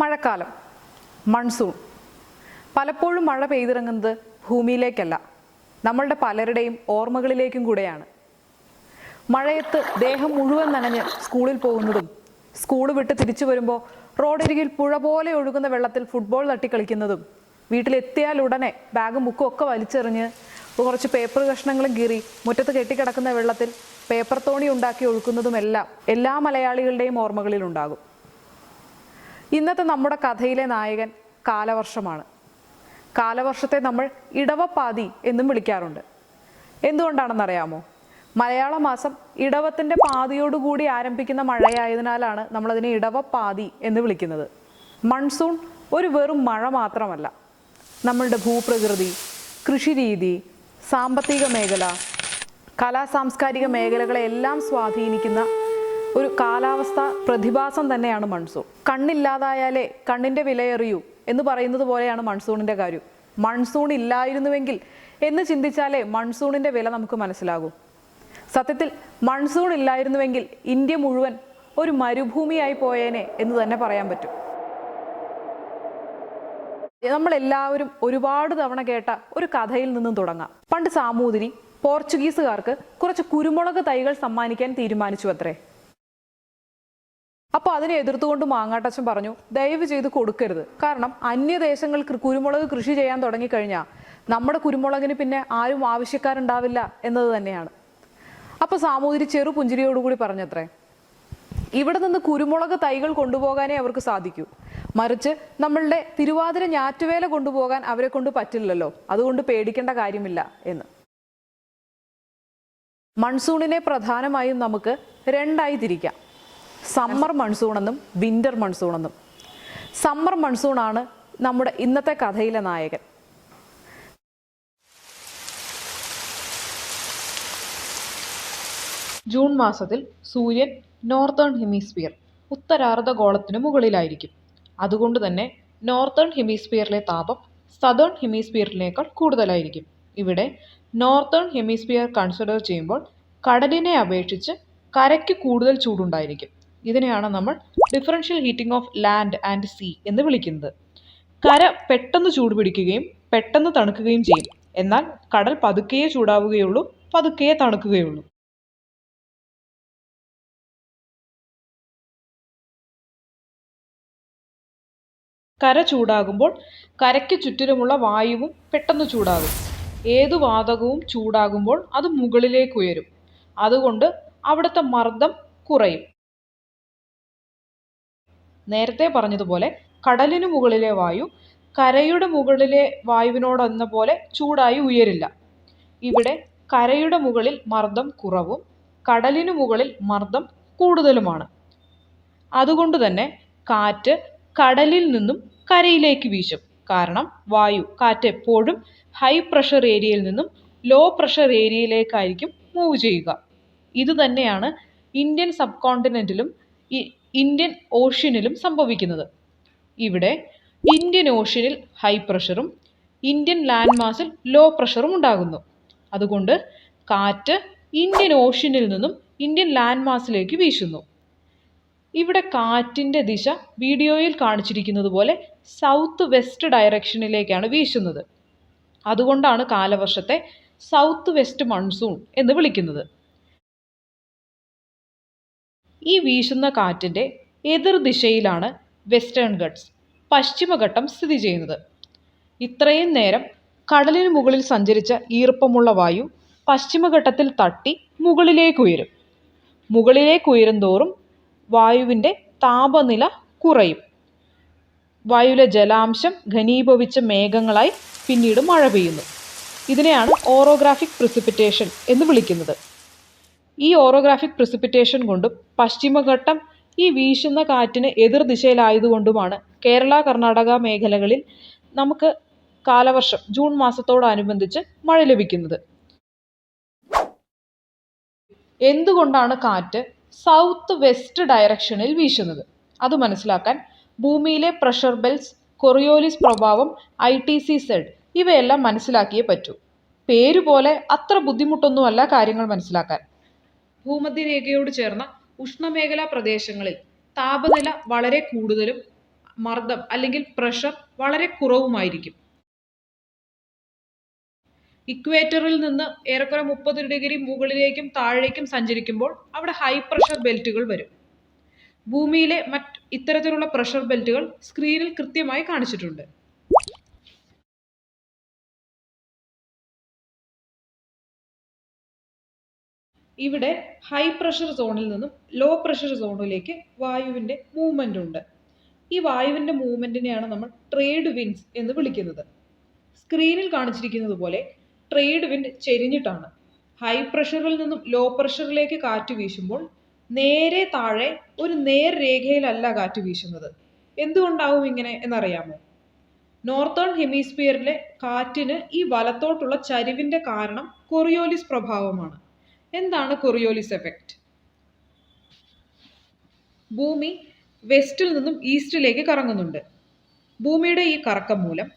മഴക്കാലം മൺസൂൺ. പലപ്പോഴും മഴ പെയ്തിറങ്ങുന്നത് ഭൂമിയിലേക്കല്ല നമ്മളുടെ പലരുടെയും ഓർമ്മകളിലേക്കും കൂടെയാണ്. മഴയത്ത് ദേഹം മുഴുവൻ നനഞ്ഞ് സ്കൂളിൽ പോകുന്നതും സ്കൂൾ വിട്ട് തിരിച്ചു വരുമ്പോൾ റോഡരികിൽ പുഴ പോലെ ഒഴുകുന്ന വെള്ളത്തിൽ ഫുട്ബോൾ തട്ടിക്കളിക്കുന്നതും വീട്ടിലെത്തിയാൽ ഉടനെ ബാഗും ബുക്കും ഒക്കെ വലിച്ചെറിഞ്ഞ് കുറച്ച് പേപ്പർ കഷ്ണങ്ങളും കീറി മുറ്റത്ത് കെട്ടിക്കിടക്കുന്ന വെള്ളത്തിൽ പേപ്പർ തോണി ഉണ്ടാക്കി ഒഴുക്കുന്നതുമെല്ലാം എല്ലാ മലയാളികളുടെയും ഓർമ്മകളിലുണ്ടാകും. ഇന്നത്തെ നമ്മുടെ കഥയിലെ നായകൻ കാലവർഷമാണ്. കാലവർഷത്തെ നമ്മൾ ഇടവപ്പാതി എന്നും വിളിക്കാറുണ്ട്. എന്തുകൊണ്ടാണെന്നറിയാമോ? മലയാള മാസം ഇടവത്തിന്റെ പാതിയോടുകൂടി ആരംഭിക്കുന്ന മഴയായതിനാലാണ് നമ്മളതിനെ ഇടവപ്പാതി എന്ന് വിളിക്കുന്നത്. മൺസൂൺ ഒരു വെറും മഴ മാത്രമല്ല. നമ്മളുടെ ഭൂപ്രകൃതി കൃഷിരീതി സാമ്പത്തിക മേഖല കലാ സാംസ്കാരിക മേഖലകളെ എല്ലാം സ്വാധീനിക്കുന്ന ഒരു കാലാവസ്ഥ പ്രതിഭാസം തന്നെയാണ് മൺസൂൺ. കണ്ണില്ലാതായാലേ കണ്ണിന്റെ വിലയെറിയൂ എന്ന് പറയുന്നത് പോലെയാണ് മൺസൂണിന്റെ കാര്യം. മൺസൂൺ ഇല്ലായിരുന്നുവെങ്കിൽ എന്ന് ചിന്തിച്ചാലേ മൺസൂണിന്റെ വില നമുക്ക് മനസ്സിലാകൂ. സത്യത്തിൽ മൺസൂൺ ഇല്ലായിരുന്നുവെങ്കിൽ ഇന്ത്യ മുഴുവൻ ഒരു മരുഭൂമിയായി പോയേനെ എന്ന് തന്നെ പറയാൻ പറ്റും. നമ്മളെല്ലാവരും ഒരുപാട് തവണ കേട്ട ഒരു കഥയിൽ നിന്നും തുടങ്ങാം. പണ്ട് സാമൂതിരി പോർച്ചുഗീസുകാർക്ക് കുറച്ച് കുരുമുളക് തൈകൾ സമ്മാനിക്കാൻ തീരുമാനിച്ചു അത്രേ. അപ്പോൾ അതിനെ എതിർത്തുകൊണ്ട് മാങ്ങാട്ടച്ചൻ പറഞ്ഞു ദയവ് ചെയ്ത് കൊടുക്കരുത്. കാരണം അന്യദേശങ്ങൾ കുരുമുളക് കൃഷി ചെയ്യാൻ തുടങ്ങിക്കഴിഞ്ഞാൽ നമ്മുടെ കുരുമുളകിന് പിന്നെ ആരും ആവശ്യക്കാരുണ്ടാവില്ല എന്നത് തന്നെയാണ്. അപ്പോൾ സാമൂതിരി ചെറു പുഞ്ചിരിയോടുകൂടി പറഞ്ഞത്രേ ഇവിടെ നിന്ന് കുരുമുളക് തൈകൾ കൊണ്ടുപോകാനേ അവർക്ക് സാധിക്കൂ. മറിച്ച് നമ്മളുടെ തിരുവാതിര ഞാറ്റുവേല കൊണ്ടുപോകാൻ അവരെ കൊണ്ട് പറ്റില്ലല്ലോ. അതുകൊണ്ട് പേടിക്കേണ്ട കാര്യമില്ല എന്ന്. മൺസൂണിനെ പ്രധാനമായും നമുക്ക് രണ്ടായി തിരിക്കാം. സമ്മർ മൺസൂൺ എന്നും വിന്റർ മൺസൂൺ എന്നും സമ്മർ മൺസൂൺ ആണ് നമ്മുടെ ഇന്നത്തെ കഥയിലെ നായകൻ. ജൂൺ മാസത്തിൽ സൂര്യൻ നോർത്തേൺ ഹെമിസ്ഫിയർ ഉത്തരാർദ്ധഗോളത്തിന് മുകളിലായിരിക്കും. അതുകൊണ്ട് തന്നെ നോർത്തേൺ ഹെമിസ്ഫിയറിലെ താപം സതേൺ ഹെമിസ്ഫിയറിനേക്കാൾ കൂടുതലായിരിക്കും. ഇവിടെ നോർത്തേൺ ഹെമിസ്ഫിയർ കൺസിഡർ ചെയ്യുമ്പോൾ കടലിനെ അപേക്ഷിച്ച് കരയ്ക്ക് കൂടുതൽ ചൂടുണ്ടായിരിക്കും. ഇതിനെയാണ് നമ്മൾ differential heating of land and sea എന്ന് വിളിക്കുന്നത്. കര പെട്ടെന്ന് ചൂട് പിടിക്കുകയും പെട്ടെന്ന് തണുക്കുകയും ചെയ്യും. എന്നാൽ കടൽ പതുക്കേ ചൂടാവുകയുള്ളൂ പതുക്കേ തണുക്കുകയുള്ളൂ. കര ചൂടാകുമ്പോൾ കരയ്ക്ക് ചുറ്റിലുമുള്ള വായുവും പെട്ടെന്ന് ചൂടാകും. ഏതു വാതകവും ചൂടാകുമ്പോൾ അത് മുകളിലേക്ക് ഉയരും. അതുകൊണ്ട് അവിടുത്തെ മർദ്ദം കുറയും. നേരത്തെ പറഞ്ഞതുപോലെ കടലിനു മുകളിലെ വായു കരയുടെ മുകളിലെ വായുവിനോടെന്ന പോലെ ചൂടായി ഉയരില്ല. ഇവിടെ കരയുടെ മുകളിൽ മർദ്ദം കുറവും കടലിനു മുകളിൽ മർദ്ദം കൂടുതലുമാണ്. അതുകൊണ്ട് തന്നെ കാറ്റ് കടലിൽ നിന്നും കരയിലേക്ക് വീശും. കാരണം വായു കാറ്റ് എപ്പോഴും ഹൈ പ്രഷർ ഏരിയയിൽ നിന്നും ലോ പ്രഷർ ഏരിയയിലേക്കായിരിക്കും മൂവ് ചെയ്യുക. ഇത് തന്നെയാണ് ഇന്ത്യൻ സബ് കോണ്ടിനെന്റിലും ഇന്ത്യൻ ഓഷ്യനിലും സംഭവിക്കുന്നത്. ഇവിടെ ഇന്ത്യൻ ഓഷ്യനിൽ ഹൈ പ്രഷറും ഇന്ത്യൻ ലാൻഡ് മാസിൽ ലോ പ്രഷറും ഉണ്ടാകുന്നു. അതുകൊണ്ട് കാറ്റ് ഇന്ത്യൻ ഓഷ്യനിൽ നിന്നും ഇന്ത്യൻ ലാൻഡ് മാസിലേക്ക് വീശുന്നു. ഇവിടെ കാറ്റിന്റെ ദിശ വീഡിയോയിൽ കാണിച്ചിരിക്കുന്നത് പോലെ സൗത്ത് വെസ്റ്റ് ഡയറക്ഷനിലേക്കാണ് വീശുന്നത്. അതുകൊണ്ടാണ് കാലവർഷത്തെ സൗത്ത് വെസ്റ്റ് മൺസൂൺ എന്ന് വിളിക്കുന്നത്. ഈ വീശുന്ന കാറ്റിന്റെ എതിർദിശയിലാണ് വെസ്റ്റേൺ ഗട്ട്സ് പശ്ചിമഘട്ടം സ്ഥിതി ചെയ്യുന്നത്. ഇത്രയും നേരം കടലിന് മുകളിൽ സഞ്ചരിച്ച ഈർപ്പമുള്ള വായു പശ്ചിമഘട്ടത്തിൽ തട്ടി മുകളിലേക്ക് ഉയരും. മുകളിലേക്ക് ഉയരും തോറും വായുവിന്റെ താപനില കുറയും. വായുവിലെ ജലാംശം ഘനീഭവിച്ച മേഘങ്ങളായി പിന്നീട് മഴ പെയ്യുന്നു. ഇതിനെയാണ് ഓറോഗ്രാഫിക് പ്രിസിപ്പിറ്റേഷൻ എന്ന് വിളിക്കുന്നത്. ഈ ഓറോഗ്രാഫിക് പ്രിസിപ്പിറ്റേഷൻ കൊണ്ടും പശ്ചിമഘട്ടം ഈ വീശുന്ന കാറ്റിന് എതിർ ദിശയിലായതുകൊണ്ടുമാണ് കേരള കർണാടക മേഖലകളിൽ നമുക്ക് കാലവർഷം ജൂൺ മാസത്തോടനുബന്ധിച്ച് മഴ ലഭിക്കുന്നത്. എന്തുകൊണ്ടാണ് കാറ്റ് സൗത്ത് വെസ്റ്റ് ഡയറക്ഷനിൽ വീശുന്നത്? അത് മനസ്സിലാക്കാൻ ഭൂമിയിലെ പ്രഷർ ബെൽസ് കൊറിയോലിസ് പ്രഭാവം ഐ ടി സി സെഡ് ഇവയെല്ലാം മനസ്സിലാക്കിയേ പറ്റൂ. പേരുപോലെ അത്ര ബുദ്ധിമുട്ടൊന്നുമല്ല കാര്യങ്ങൾ മനസ്സിലാക്കാൻ. ഭൂമധ്യരേഖയോട് ചേർന്ന ഉഷ്ണമേഖലാ പ്രദേശങ്ങളിൽ താപനില വളരെ കൂടുതലും മർദ്ദം അല്ലെങ്കിൽ പ്രഷർ വളരെ കുറവുമായിരിക്കും. ഇക്വേറ്ററിൽ നിന്ന് ഏറെക്കുറെ മുപ്പത് ഡിഗ്രി മുകളിലേക്കും താഴേക്കും സഞ്ചരിക്കുമ്പോൾ അവിടെ ഹൈ പ്രഷർ ബെൽറ്റുകൾ വരും. ഭൂമിയിലെ മറ്റ് ഇത്തരത്തിലുള്ള പ്രഷർ ബെൽറ്റുകൾ സ്ക്രീനിൽ കൃത്യമായി കാണിച്ചിട്ടുണ്ട്. ഇവിടെ ഹൈ പ്രഷർ സോണിൽ നിന്നും ലോ പ്രഷർ സോണിലേക്ക് വായുവിന്റെ മൂവ്മെന്റ് ഉണ്ട്. ഈ വായുവിന്റെ മൂവ്മെന്റിനെയാണ് നമ്മൾ ട്രേഡ് വിൻഡ്സ് എന്ന് വിളിക്കുന്നത്. സ്ക്രീനിൽ കാണിച്ചിരിക്കുന്നത് പോലെ ട്രേഡ് വിൻഡ് ചെരിഞ്ഞിട്ടാണ്. ഹൈ പ്രഷറിൽ നിന്നും ലോ പ്രഷറിലേക്ക് കാറ്റ് വീശുമ്പോൾ നേരെ താഴെ ഒരു നേർരേഖയിലല്ല കാറ്റ് വീശുന്നത്. എന്തുകൊണ്ടാവും ഇങ്ങനെ എന്നറിയാമോ? നോർത്തേൺ ഹെമിസ്ഫിയറിലെ കാറ്റിന് ഈ വലത്തോട്ടുള്ള ചരിവിന്റെ കാരണം കൊറിയോലിസ് പ്രഭാവമാണ്. എന്താണ് കൊറിയോലിസ് എഫക്റ്റ് ഭൂമി വെസ്റ്റിൽ നിന്നും ഈസ്റ്റിലേക്ക് കറങ്ങുന്നുണ്ട്. ഭൂമിയുടെ ഈ കറക്കം മൂലം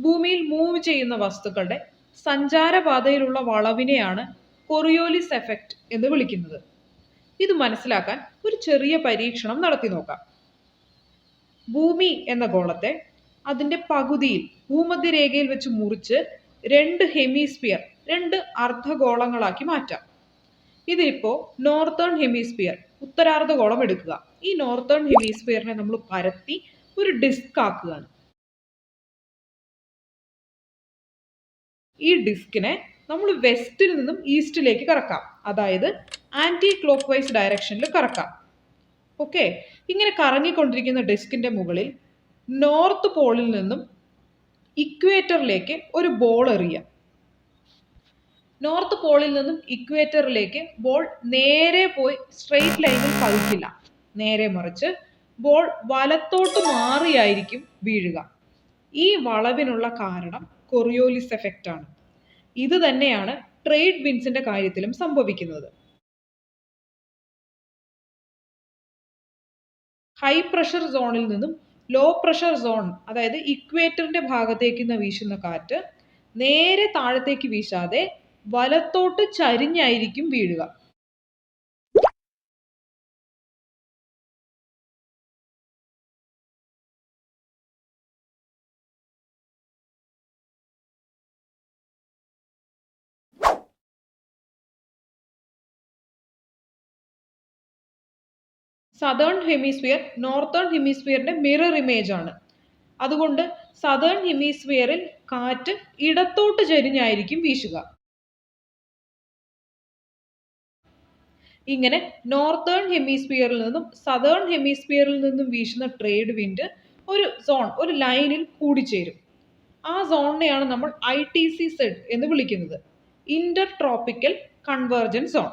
ഭൂമിയിൽ മൂവ് ചെയ്യുന്ന വസ്തുക്കളുടെ സഞ്ചാരപാതയിലുള്ള വളവിനെയാണ് കൊറിയോലിസ് എഫക്റ്റ് എന്ന് വിളിക്കുന്നത്. ഇത് മനസ്സിലാക്കാൻ ഒരു ചെറിയ പരീക്ഷണം നടത്തി നോക്കാം. ഭൂമി എന്ന ഗോളത്തെ അതിന്റെ പകുതിയിൽ ഭൂമധ്യരേഖയിൽ വെച്ച് മുറിച്ച് രണ്ട് ഹെമിസ്ഫിയർ രണ്ട് അർദ്ധഗോളങ്ങളാക്കി മാറ്റാം. ഇതിപ്പോൾ നോർത്തേൺ ഹെമിസ്ഫിയർ ഉത്തരാർദ്ധഗോളം എടുക്കുക. ഈ നോർത്തേൺ ഹെമിസ്ഫിയറിനെ നമ്മൾ പരത്തി ഒരു ഡിസ്ക് ആക്കുകയാണ്. ഈ ഡിസ്കിനെ നമ്മൾ വെസ്റ്റിൽ നിന്നും ഈസ്റ്റിലേക്ക് കറക്കാം. അതായത് ആന്റി ക്ലോക്ക് വൈസ് ഡയറക്ഷനിൽ കറക്കാം. ഓക്കെ ഇങ്ങനെ കറങ്ങിക്കൊണ്ടിരിക്കുന്ന ഡിസ്കിന്റെ മുകളിൽ നോർത്ത് പോളിൽ നിന്നും ഇക്വേറ്ററിലേക്ക് ഒരു ബോൾ എറിയാം. നോർത്ത് പോളിൽ നിന്നും ഇക്വേറ്ററിലേക്ക് ബോൾ നേരെ പോയി സ്ട്രെയിറ്റ് ലൈനിൽ പതിക്കില്ല. നേരെ മറിച്ച് ബോൾ വലത്തോട്ട് മാറിയായിരിക്കും വീഴുക. ഈ വളവിനുള്ള കാരണം കൊറിയോലിസ് എഫക്റ്റ് ആണ്. ഇത് തന്നെയാണ് ട്രേഡ് വിൻസിന്റെ കാര്യത്തിലും സംഭവിക്കുന്നത്. ഹൈ പ്രഷർ സോണിൽ നിന്നും ലോ പ്രഷർ സോൺ അതായത് ഇക്വേറ്ററിന്റെ ഭാഗത്തേക്ക് വീശുന്ന കാറ്റ് നേരെ താഴത്തേക്ക് വീശാതെ വലത്തോട്ട് ചരിഞ്ഞായിരിക്കും വീഴുക. സതേൺ ഹെമിസ്ഫിയർ നോർത്തേൺ ഹെമിസ്ഫിയറിന്റെ മിറർ ഇമേജ് ആണ്. അതുകൊണ്ട് സതേൺ ഹെമിസ്ഫിയറിൽ കാറ്റ് ഇടത്തോട്ട് ചരിഞ്ഞായിരിക്കും വീശുക. ഇങ്ങനെ നോർത്തേൺ ഹെമിസ്ഫിയറിൽ നിന്നും സതേൺ ഹെമിസ്ഫിയറിൽ നിന്നും വീശുന്ന ട്രേഡ് വിൻഡ് ഒരു സോൺ ഒരു ലൈനിൽ കൂടിച്ചേരും. ആ സോണിനെയാണ് നമ്മൾ ഐ ടി സി സെഡ് എന്ന് വിളിക്കുന്നത്. Intertropical convergence zone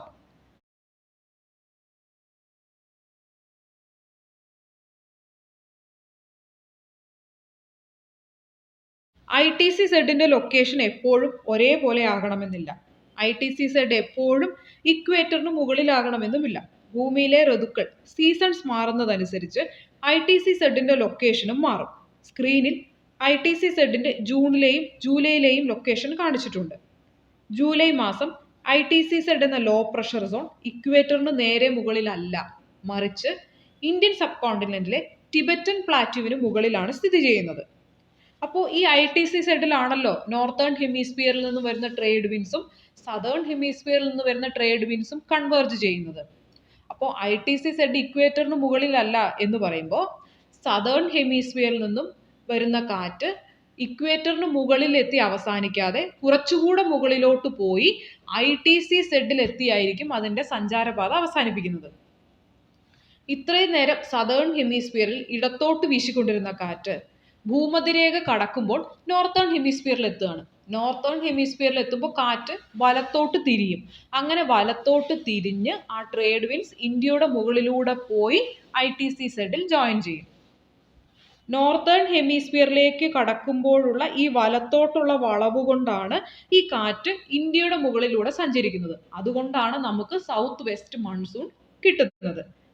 I T C സെഡിന്റെ location എപ്പോഴും ഒരേപോലെ ആകണമെന്നില്ല. ഐ ടി സി സെഡ് എപ്പോഴും ഇക്വേറ്ററിന് മുകളിലാകണമെന്നുമില്ല. ഭൂമിയിലെ ഋതുക്കൾ സീസൺസ് മാറുന്നതനുസരിച്ച് ഐ ടി സി സെഡിന്റെ ലൊക്കേഷനും മാറും. സ്ക്രീനിൽ ഐ ടി സി സെഡിന്റെ ജൂണിലെയും ജൂലൈയിലെയും ലൊക്കേഷൻ കാണിച്ചിട്ടുണ്ട്. ജൂലൈ മാസം ഐ ടി സി സെഡ് എന്ന ലോ പ്രഷർ സോൺ ഇക്വേറ്ററിന് നേരെ മുകളിലല്ല. മറിച്ച് ഇന്ത്യൻ സബ് കോണ്ടിനെന്റിലെ ടിബറ്റൻ പ്ലാറ്റുവിന് മുകളിലാണ് സ്ഥിതി ചെയ്യുന്നത്. അപ്പോൾ ഈ ഐ ടി സി സെഡിലാണല്ലോ നോർത്തേൺ ഹെമിസ്ഫിയറിൽ നിന്ന് വരുന്ന ട്രേഡ് വിൻസും സതേൺ ഹെമിസ്ഫിയറിൽ നിന്ന് വരുന്ന ട്രേഡ് വിൻസും കൺവേർജ് ചെയ്യുന്നത്. അപ്പോൾ ഐ ടി സി സെഡ് ഇക്വേറ്ററിന് മുകളിലല്ല എന്ന് പറയുമ്പോൾ സദേൺ ഹെമിസ്ഫിയറിൽ നിന്നും വരുന്ന കാറ്റ് ഇക്വേറ്ററിന് മുകളിൽ എത്തി അവസാനിക്കാതെ കുറച്ചുകൂടെ മുകളിലോട്ട് പോയി ഐ ടി സി സെഡിൽ എത്തിയായിരിക്കും അതിന്റെ സഞ്ചാരപാത അവസാനിപ്പിക്കുന്നത്. ഇത്രയും നേരം സദേൺ ഹെമിസ്ഫിയറിൽ ഇടത്തോട്ട് വീശിക്കൊണ്ടിരുന്ന കാറ്റ് ഭൂമധ്യരേഖ കടക്കുമ്പോൾ നോർത്തേൺ ഹെമിസ്ഫിയറിൽ എത്തുകയാണ്. നോർത്തേൺ ഹെമിസ്ഫിയറിൽ എത്തുമ്പോൾ കാറ്റ് വലത്തോട്ട് തിരിയും. അങ്ങനെ വലത്തോട്ട് തിരിഞ്ഞ് ആ ട്രേഡ് വിൻസ് ഇന്ത്യയുടെ മുകളിലൂടെ പോയി ഐ ടി സി സെഡിൽ ജോയിൻ ചെയ്യും. നോർത്തേൺ ഹെമിസ്ഫിയറിലേക്ക് കടക്കുമ്പോഴുള്ള ഈ വലത്തോട്ടുള്ള വളവ് കൊണ്ടാണ് ഈ കാറ്റ് ഇന്ത്യയുടെ മുകളിലൂടെ സഞ്ചരിക്കുന്നത്. അതുകൊണ്ടാണ് നമുക്ക് സൗത്ത് വെസ്റ്റ് മൺസൂൺ കിട്ടുന്നത്.